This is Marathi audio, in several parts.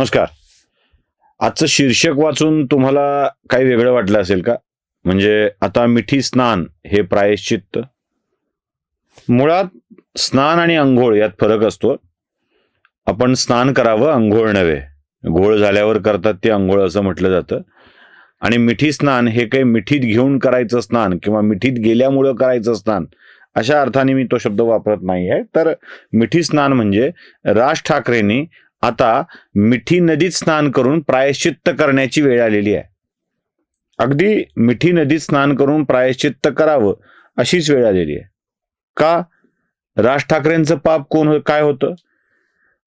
नमस्कार. आजचं शीर्षक वाचून तुम्हाला काही वेगळं वाटलं असेल का? म्हणजे आता मिठी स्नान हे प्रायश्चित्त. मुळात स्नान आणि अंघोळ यात फरक असतो. आपण स्नान करावं अंघोळ नव्हे. घोळ झाल्यावर करतात ते अंघोळ असं म्हटलं जातं. आणि मिठी स्नान हे काही मिठीत घेऊन करायचं स्नान किंवा मिठीत गेल्यामुळं करायचं स्नान अशा अर्थाने मी तो शब्द वापरत नाही आहे. तर मिठी स्नान म्हणजे राज ठाकरेंनी आता मिठी नदीत स्नान करून प्रायश्चित्त करण्याची वेळ आलेली आहे. अगदी मिठी नदीत स्नान करून प्रायश्चित्त करावं अशीच वेळ आलेली आहे. का? राज ठाकरेंचं पाप कोण हो- काय होतं?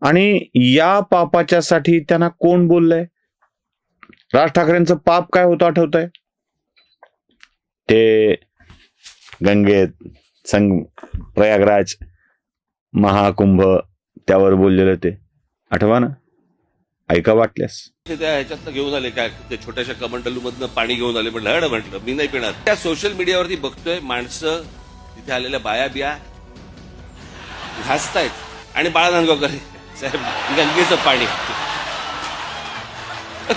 आणि या पापाच्यासाठी त्यांना कोण बोललंय? राज ठाकरेंचं पाप काय होतं आठवत आहे ते गंगेत संग प्रयागराज महाकुंभ त्यावर बोललेलं ते आठवा ना. ऐका वाटल्यास. ते त्या ह्याच्यातनं घेऊन आले काय ते छोट्याशा कमंडलू मधनं पाणी घेऊन आले म्हटलं हड म्हटलं मी नाही पिणार. त्या सोशल मीडियावरती बघतोय माणसं तिथे आलेल्या बाया बिया घासतायत आणि बाळा नांदगावकर साहेब गंगेचं पाणी.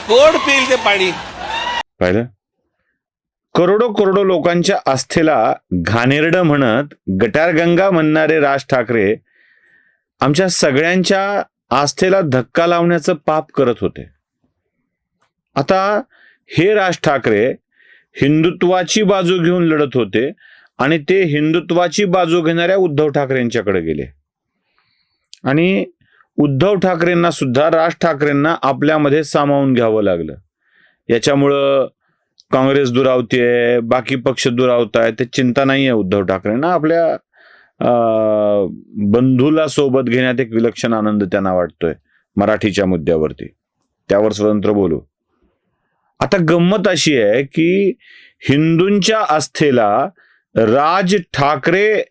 कोण पिईल ते पाणी? पाहिलं? करोडो करोडो लोकांच्या आस्थेला घाणेरडं म्हणत गटारगंगा म्हणणारे राज ठाकरे आमच्या सगळ्यांच्या आस्थेला धक्का लावण्याचं पाप करत होते. आता हे राज ठाकरे हिंदुत्वाची बाजू घेऊन लढत होते आणि ते हिंदुत्वाची बाजू घेणाऱ्या उद्धव ठाकरेंच्याकडे गेले. आणि उद्धव ठाकरेंना सुद्धा राज ठाकरेंना आपल्यामध्ये सामावून घ्यावं लागलं. याच्यामुळं काँग्रेस दुरावतीये बाकी पक्ष दुरावत आहेत ते चिंता नाही आहे उद्धव ठाकरेंना. आपल्या बंधूला सोबत घेण्यात एक विलक्षण आनंद त्यांना वाटतोय मराठीच्या मुद्द्यावरती. त्यावर स्वतंत्र बोलू. आता गंमत अशी आहे की हिंदूंच्या आस्थेला राज ठाकरे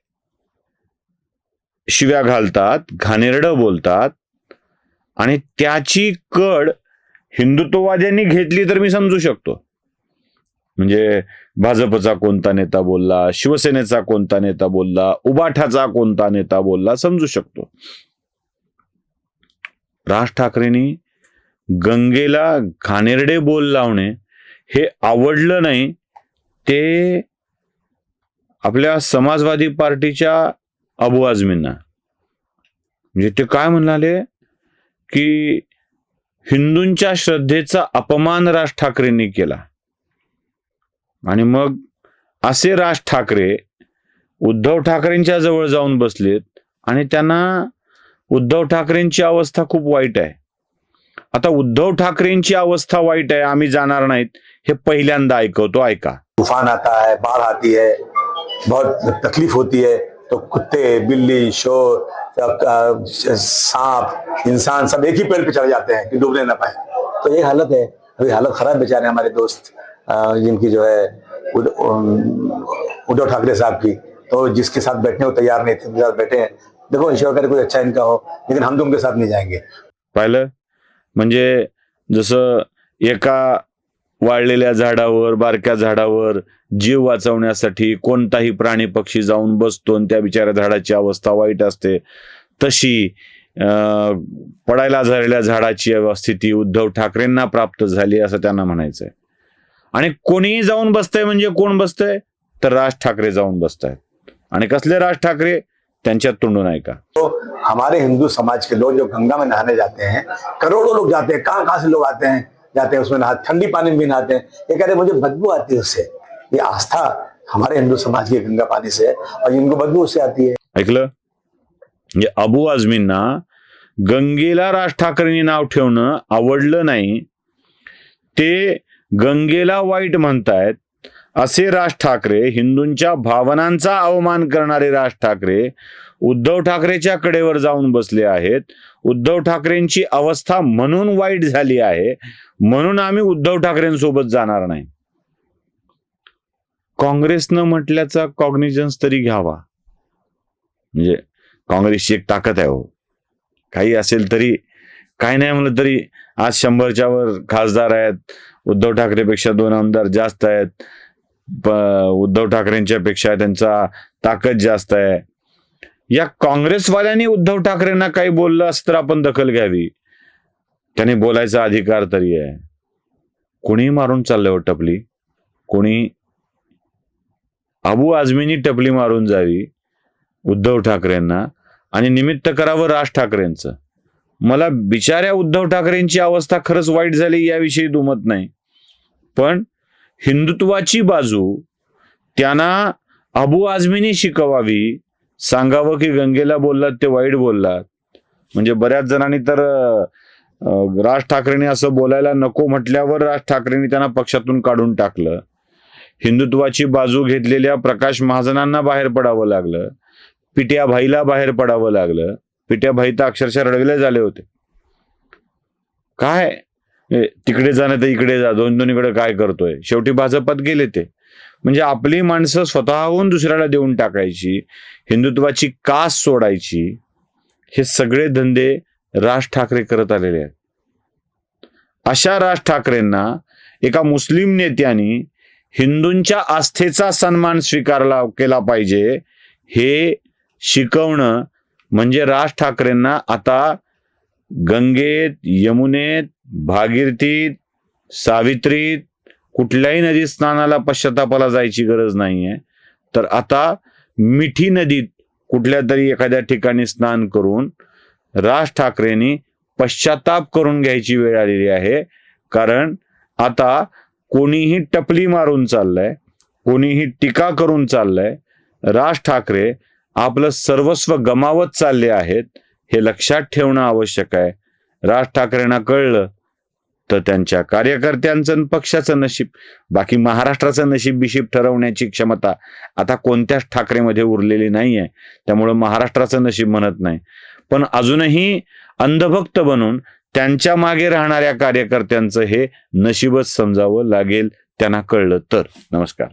शिव्या घालतात घाणेरडं बोलतात आणि त्याची कड हिंदुत्ववाद्यांनी घेतली तर मी समजू शकतो. म्हणजे भाजपचा कोणता नेता बोलला शिवसेनेचा कोणता नेता बोलला उबाठाचा कोणता नेता बोलला समजू शकतो. राज ठाकरेंनी गंगेला घाणेरडे बोल लावणे हे आवडलं नाही ते आपल्या समाजवादी पार्टीच्या अबू आझमींना. म्हणजे ते काय म्हणाले? की हिंदूंच्या श्रद्धेचा अपमान राज ठाकरेंनी केला. आणि मग असे राज ठाकरे उद्धव ठाकरेंच्या जवळ जाऊन बसलेत आणि त्यांना उद्धव ठाकरेंची अवस्था खूप वाईट आहे. आता उद्धव ठाकरेंची अवस्था वाईट आहे आम्ही जाणार नाहीत हे पहिल्यांदा ऐकवतो ऐका. तुफान आता है बाढ़ आती है बहुत तकलीफ होती है तो कुत्ते बिल्ली शोर सांप इंसान सब एक ही पेड़ पे चढ़ जाते हैं कि डूबने ना पाए। तो ये हालत है अभी हालत खराब बेचारे हमारे दोस्त। जिनकी जो है उद्धव ठाकरे साहब की। तो जिसके साथ बैठने को तैयार नहीं थे उनके साथ बैठे हैं। देखो ईश्वर करे कुछ अच्छा इनका हो लेकिन हम तो उनके साथ नहीं जाएंगे। पाहिलं? म्हणजे जसं एका वाळलेल्या झाडावर बारक्या झाडावर जीव वाचवण्यासाठी कोणताही प्राणी पक्षी जाऊन बसतो आणि त्या बिचाऱ्या झाडाची अवस्था वाईट असते तशी अं, पडायला झालेल्या झाडाची स्थिती उद्धव ठाकरेंना प्राप्त झाली असं त्यांना म्हणायचंय. आणि कोणीही जाऊन बसतंय म्हणजे कोण बसतंय? तर राज ठाकरे जाऊन बसतायत. आणि कसले राज ठाकरे? त्यांच्यात तोंडून ऐका. तो हमारे हिंदू समाज के लोग जो गंगा में नहाने जाते हैं करोड़ों लोग जाते हैं कहाँ कहाँ से लोग आते हैं? जाते हैं उसमें नहा ठंडी पानी में भी नहाते हैं। ये कह रहे मुझे बदबू आती है उससे। ये आस्था हमारे हिंदू समाज की गंगा पानी से है और इनको बदबू उससे आती है। ऐकलं? म्हणजे अबू आझमींना गंगेला राज ठाकरेंनी नाव ठेवणं आवडलं नाही. ते गंगेला वाईट म्हणतायत असे राज ठाकरे हिंदूंच्या भावनांचा अवमान करणारे राज ठाकरे उद्धव ठाकरेच्या कडेवर जाऊन बसले आहेत. उद्धव ठाकरेंची अवस्था म्हणून वाईट झाली आहे. म्हणून आम्ही उद्धव ठाकरेंसोबत जाणार नाही. काँग्रेसनं म्हटल्याचा कॉग्निजन्स तरी घ्यावा. म्हणजे काँग्रेसची एक ताकद आहे हो. काही असेल तरी काही नाही म्हणलं तरी आज शंभरच्या वर खासदार आहेत. उद्धव ठाकरेपेक्षा दोन आमदार जास्त आहेत. उद्धव ठाकरेंच्या पेक्षा त्यांचा ताकद जास्त आहे. या काँग्रेसवाल्यांनी उद्धव ठाकरेंना काही बोललं असं तर आपण दखल घ्यावी. त्याने बोलायचा अधिकार तरी आहे. कोणी मारून चाललंय हो टपली. कोणी अबू आझमीनी टपली मारून जावी उद्धव ठाकरेंना. आणि निमित्त करावं राज ठाकरेंचं. मला बिचाऱ्या उद्धव ठाकरेंची अवस्था खरंच वाईट झाली याविषयी दुमत नाही. पण हिंदुत्वाची बाजू त्यांना अबू आझमीनी शिकवावी सांगावं की गंगेला बोललात ते वाईट बोललात. म्हणजे बऱ्याच जणांनी तर राज ठाकरेंनी असं बोलायला नको म्हटल्यावर राज ठाकरेंनी त्यांना पक्षातून काढून टाकलं. हिंदुत्वाची बाजू घेतलेल्या प्रकाश महाजनांना बाहेर पडावं लागलं. पिट्या भाईला बाहेर पडावं लागलं. पिट्या भाई तर अक्षरशः रडविले झाले होते. काय? तिकडे जाणं तर इकडे जा. दोन दोन्हीकडे काय करतोय? शेवटी भाजपात गेले ते. म्हणजे आपली माणसं स्वतःहून दुसऱ्याला देऊन टाकायची हिंदुत्वाची कास सोडायची हे सगळे धंदे राज ठाकरे करत आलेले आहेत. अशा राज ठाकरेंना एका मुस्लिम नेत्यानी हिंदूंच्या आस्थेचा सन्मान स्वीकारला केला पाहिजे हे शिकवणं म्हणजे राज ठाकरेंना आता गंगेत यमुनेत भागीरथीत सावित्रीत कुठल्याही नदीत स्नानाला पश्चातापाला जायची गरज नाहीये. तर आता मिठी नदीत कुठल्या तरी एखाद्या ठिकाणी स्नान करून राज ठाकरेंनी पश्चाताप करून घ्यायची वेळ आलेली आहे. कारण आता कोणीही टपली मारून चाललंय कोणीही टीका करून चाललंय राज ठाकरे आपलं सर्वस्व गमावत चालले आहेत हे लक्षात ठेवणं आवश्यक आहे. राज ठाकरेंना कळलं तर त्यांच्या कार्यकर्त्यांचं आणि पक्षाचं नशीब बाकी महाराष्ट्राचं नशीब बिशीब ठरवण्याची क्षमता आता कोणत्याच ठाकरेमध्ये उरलेली नाही आहे त्यामुळं महाराष्ट्राचं नशीब म्हणत नाही. पण अजूनही अंधभक्त बनून त्यांच्या मागे राहणाऱ्या कार्यकर्त्यांचं हे नशीबच समजावं लागेल त्यांना कळलं तर. नमस्कार.